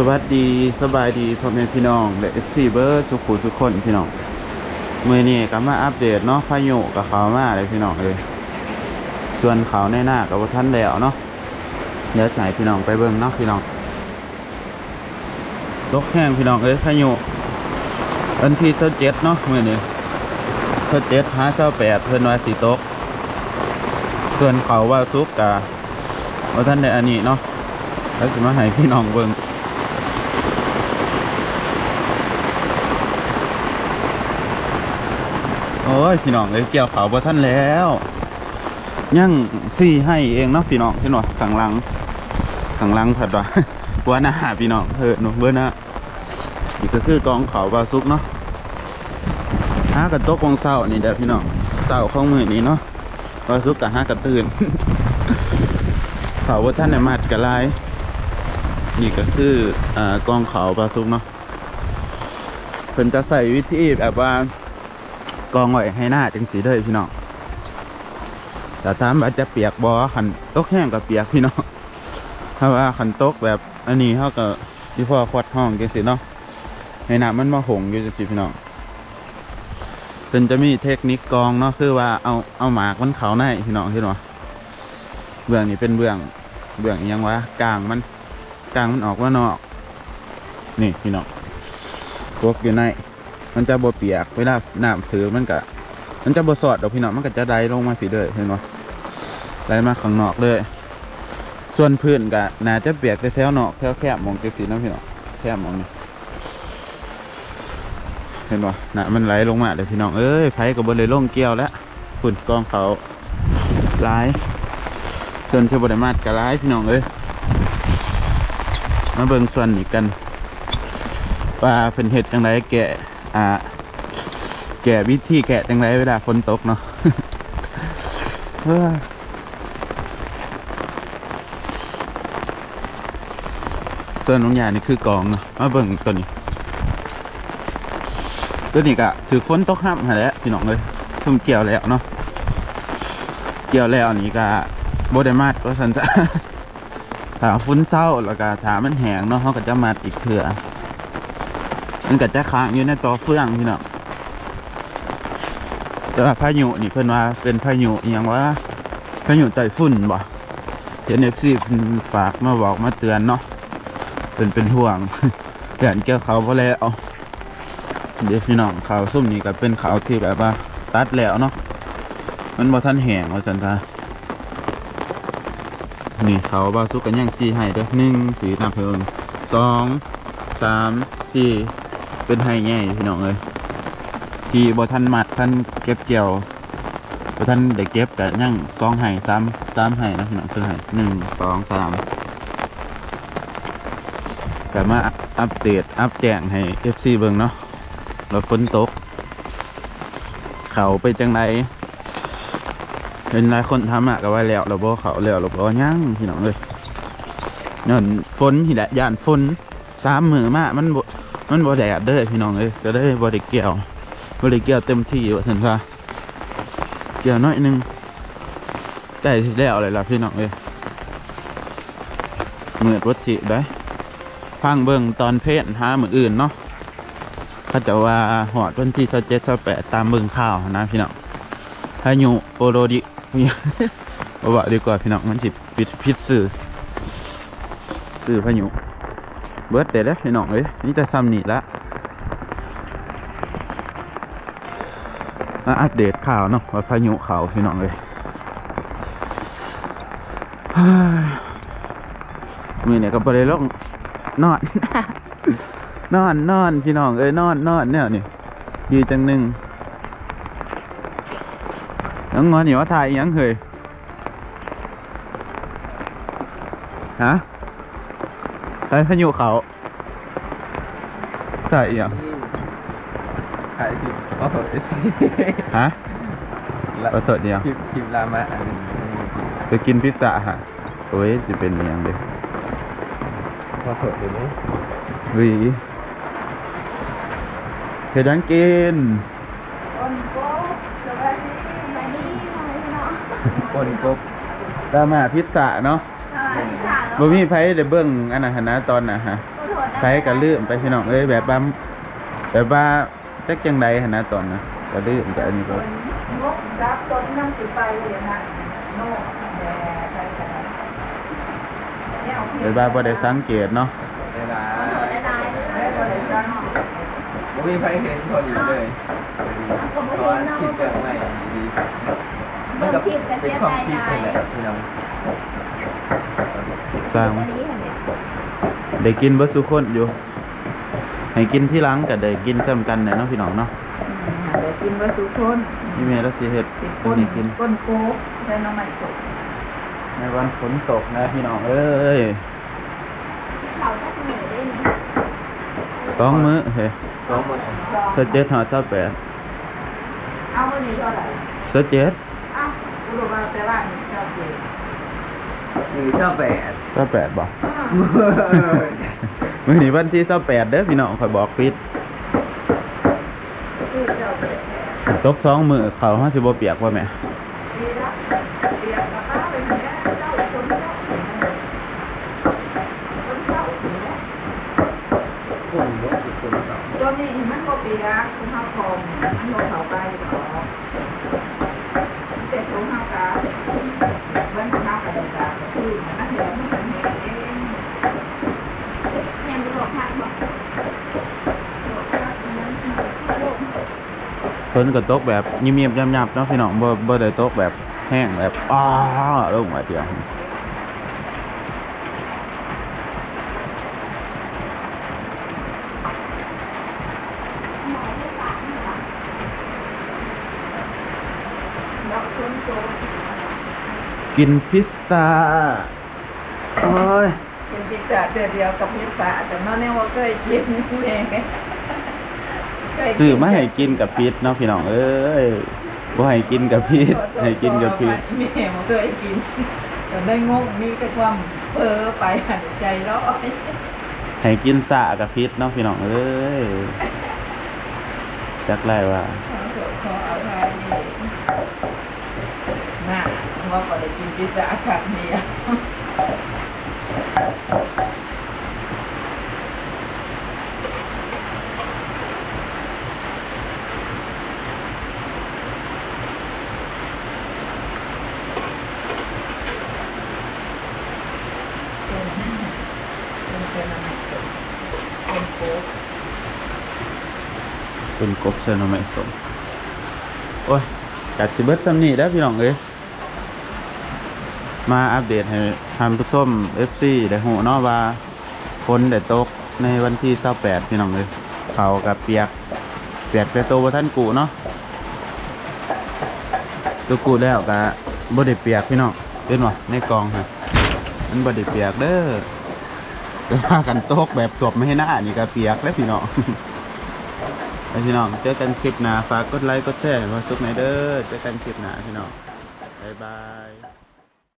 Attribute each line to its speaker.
Speaker 1: สวัสดีสบายดีพ่อแม่พี่น้องและเอฟซีเบอร์สุขุสุขคนพี่น้องเมื่อนี้ก็มาอัปเดตเนาะพายุกับเขามาเลยพี่น้องเลยส่วนเขาในหน้ากับท่านแล้วเนาะเดี๋ยวใส่พี่น้องไปเบิ่งเนาะพี่น้องตกแห้งพี่น้องเอ้ยพายุวันที่เช้าเจ็ดเนาะเมื่อนี้เช้าเจ็ดหาเช้าแปดเพิ่นว่าสีตกส่วนเขาว่าซุกกับว่าท่านในอันนี้เนาะแล้วจะมาให้พี่น้องเบิ่ง โอ้ยพี่น้องเลยเกี่ยวเขาบ่ท่านแล้วยังสี่ให้เองเนาะพี่น้องพี่น้องขังหลังขังหลังผัดว่าว่าหน้าพี่น้องเออหนูเบอร์น้านี่ก็คือกองเขาบาซุกเนาะหากระตกองเศร้านี่เด้อพี่น้องเศร้าข้องมือนี้เนาะบาซุกกับหากระตื่นเขาว่าท่านในมาดกระไลนี่ก็คืออ่ากองเขาบาซุกเนาะเพิ่นจะใส่วิธีแบบว่า กองไว้ให้หน้าจังสีเลยพี่น้องแต่ถามว่าจะเปียกบอขันตกแห้งกับเปียกพี่น้องถ้าว่าขันตกแบบอันนี้เขาก็ที่พ่อควัดห้องจังสีเนาะให้น้ำมันมาหงอยู่จังสีพี่น้องเพิ่นจะมีเทคนิคกองเนาะคือว่าเอาเอาหมากมันเขาในพี่น้องเห็นไหมเบื้องนี้เป็นเบื้องเบื้องยังวะกลางมันกลางมันออกว่านอก นี่พี่น้องพวกอยู่ใน มันจะบ่เปียกเวลาน้ำถือมันก็มันจะบ่สอดดอกพี่น้องมันก็จะไดลงมาผีเลยเห็นบ่ไดมาข้างนอกเลย ส่วนพื้นก็น่าจะเปียกแต่แถวนอกแถวแคบมองจังสีน้ำพี่น้องแคบมองนี่เห็นบ่น่ะมันไหลลงมาเลยพี่น้อง เอ้ยไผก็บ่เลยลงเกี่ยวแล้วฝุ่นกองเขาหลายส่วนชาวบ้ามาดก็หลายพี่น้องเอ้ย มาเบิ่งส่วนนี้กัน ว่าเพิ่นเฮ็ดจังไดแกะ อ่าแกะวิธีแกะจังไดเวลาฝนตกเนาะเฮ้ยส่วนน้องยานี่คือกองเนาะมาเบิ่งตัวนี้ ตัวนี้ก็ถือฝนตกห้ามหาแล้วพี่น้องเลยซุ่มเกี่ยวแล้วเนาะเกี่ยวแล้วนี่ก็บ่ได้มัดก็สันจะถ้าฝนเศร้าแล้วก็ถามันแห้งเนาะเขาก็จะมัดอีกเถื่อ มันก็จะค้างอยู่ในตัวเฟืองพี่น้องแต่ว่าพายุนี่เพิ่นว่าเป็นพายุอย่างว่าพายุไต้ฝุ่นบ่เห็นเอฟซีฝากมาบอกมาเตือนเนาะเป็นเป็นห่วงเตือนเกี่ยวเขาเพราะแล้วเดี๋ยวพี่น้องเขาซุ่มนี่ก็เป็นเขาที่แบบว่าตัดแล้วเนาะมันบ่ทันแห้งว่าซั่นซะนี่เขาบาสุกกันยังสี่ให้เด้อหนึ่งสีน้ำเพลิงสองสามสี่ เป็นไห้ใหญ่พี่น้องเลยที่บ่ทันมัดทันเก็บเกี่ยวบ่ทันได้เก็บแต่ยังสองไห้สามสามไห้นะพี่น้องคือไห้หนึ่งสองสามแต่มาอัปเดตอัปแจ้งให้ FC เบิ่งเนาะแล้วฝนตก เขาไปจังไดเป็นหลายคนทำอะก็ว่าแล้วเราบ่เขาแล้วเราบ่ยังพี่น้องเลยเนั่นฝนที่แหละย่านฝนสามมือมามันบ มันบ่แดดเด้อพี่น้องเอ้ยก็ได้บ่ได้เกี่ยวบ่ได้เกี่ยวเต็มที่ว่าซั่นซะเกี่ยวน้อยหนึงใกล้สิแล้วเลยล่ะพี่น้องเอ้ยมืดวัตถิได้ฟังเบิ่งตอนเพศหามื้ออื่นเนาะเขาจะว่าหอดวันที่27 28ตามเบิ่งข่าวนะพี่น้องพายุโอโรดิบ่ว่าดีกว่าพี่น้องมันสิปิดพิษสื่อสื่อพายุ เบิร์ดเดแล้วพี่น้องเอ้ยนี่จะซ้ำนี่ละอัปเดตข่าวเนาะว่าพายุเขาพี่น้องเอ้ยเฮ้ยมีเนี่ยก็ไปเลยลงนอน นอนนอนพี่น้องเอ้ยนอนนอนเนี่ยนี่ดีจังหนึ่งน้องงอนอยู่ว่าถ่ายอิหยังเคยฮะ ใช้พายุเขาใช่ยัง
Speaker 2: ขายคลิปโอ้โห
Speaker 1: ฮะเอาสดเดียว
Speaker 2: คลิปคลิปลามะอันนี้
Speaker 1: ไปกินพิซซ่าฮะโอ้ยจะเป็นอยังเด็ก
Speaker 2: พอสดอยู่นี่
Speaker 1: วีเฮ็ดหยังกิน
Speaker 3: คนโก้สวัสดีมาดีมาเลยเนาะ
Speaker 2: คนกบ
Speaker 1: ตามมาพิซซ่าเนาะ
Speaker 3: สวัสดีค่ะ
Speaker 1: บ่มีไผได้เบิ่งอันนั้นหั้นนะตอนน่ะฮะ
Speaker 3: ขอโทษ
Speaker 1: ใครก็ลืมไปพี่น้องเอ้ยแบบว่าแบบว่าจักจังใดหั่นนะตอนนะก็ลืมแต่อันนี้ก็
Speaker 3: งบรับต้นน้ำสิไปเลยนะโน่แด่ไปแต่เนี่ยเอา
Speaker 1: แบบว่าบ่ได้สังเกตเนาะ
Speaker 2: เวลา
Speaker 3: ได้ได้ได้ก็เลยจัง
Speaker 2: ไม่มีใครเห็นพอดีเลยเพราะว่าคิดเกิดใหม่ดีมันก็เป็นความคิดเลยแหละพี่น้อง
Speaker 1: สร้าง
Speaker 3: อันนี้เห็นไหม
Speaker 1: ได้กินเบ่ทุกคนอยู่ ให้กินที่หลังก็ได้กินซ้ำกันแหละเนาะพี่น้องเนาะ
Speaker 3: เดี๋ยวกินวัตถุคน
Speaker 1: นี่แม่เราสิเฮ็ด
Speaker 3: ติด
Speaker 1: ให้
Speaker 3: ก้น
Speaker 1: นี่กิน
Speaker 3: ก้นโค้กแล้วน้ำมันตก
Speaker 1: ในวันฝนตกนะพี่น้องเอ้ย
Speaker 3: เขาจะเหนื่อยได้ไหม
Speaker 1: สองมื้อเฮ้ย
Speaker 2: สองหมด
Speaker 1: สเจ็ดหอเจ้าแปด
Speaker 3: เอาวันนี้เท่าไหร่
Speaker 1: สเจ็ด
Speaker 3: อ้าวกูรู้ว่าแต่ว่านี่ชอบเลย
Speaker 2: หรือเจ้าแปด
Speaker 1: เจ้าแปดบอก มื้อนี้วันที่เจ้าแปดเด้อพี่น้องข่อยบอกปิด
Speaker 3: คือเจ้าเป็นแผล
Speaker 1: ตกสองมื้อเขาห้าสิบ่เปียกว่าแม่
Speaker 3: ดีละเปียกกับข้าวเป็นแผลเจ้าคนเจ้าคนเจ้าเนี่ย
Speaker 2: คนรถคนสอง
Speaker 3: ตัวนี้มันก็เปียกคุณข้าวคอมมันโดนเขาไปหรอเสร็จของข้าวกาเว้นข้าวกระดูกกาคือมันนั่นแหละมันเป็นเองยังไม่บอกทางบอก
Speaker 1: ฝนก็ตกแบบเงียบๆยับๆเนาะพี่น้องบ่บ่ได้ตกแบบแห้งแบบอ้าลงมาเดียวกินพิซซ่าโอ้ย
Speaker 3: กินพิซซ่าเดียวกับพิซซ่าแต่น้องเนี่ยว่าเคยกินเอง
Speaker 1: ซื้อมาให้กินกับพิษเนาะพี่น้องเอ้ยบ่ให้กินกับพิษให้กินกับพิษ
Speaker 3: ม่มันเคยกินแต่ได้งงมีแต่ความเพ้อไปใจร้อย
Speaker 1: ให้กินสะกับพิษเนาะพี่น้องเอ้ยจักไรว่า
Speaker 3: ขอโทษขออภัยน่ะว่าก็ได้กินพิซซ่าครั้งเดียว เป็นเป็นอะไรเป็นโค้ก
Speaker 1: เป็นกบเซนไม่สมโอ้ยกัดสิเบิดซำนี่แล้พี่น้องเอ้ยมาอัปเดตให้ท่านผู้ชม FC ได้ฮู้เนาะว่าฝนได้ตกในวันที่28พี่น้องเอ้ยเขากับเปียก เปียกแต่โตวบ่ทันกูเนาะตัวกูแล้วก็บ่ได้เปียกพี่น้องเห็นบ่ในกองฮะมันบด้เปียกเด้อแต่ว่ากันตกแบบตบไม่ให้หน้านี่ก็เปียกแล้วพี่น้อง ไปพี่น้องเจอกันคลิปหน้าฝากกดไลค์กดแชร์มาสุกไหนอยเด้อเจอกันคลิปหน้าพี่น้องบ๊ายบาย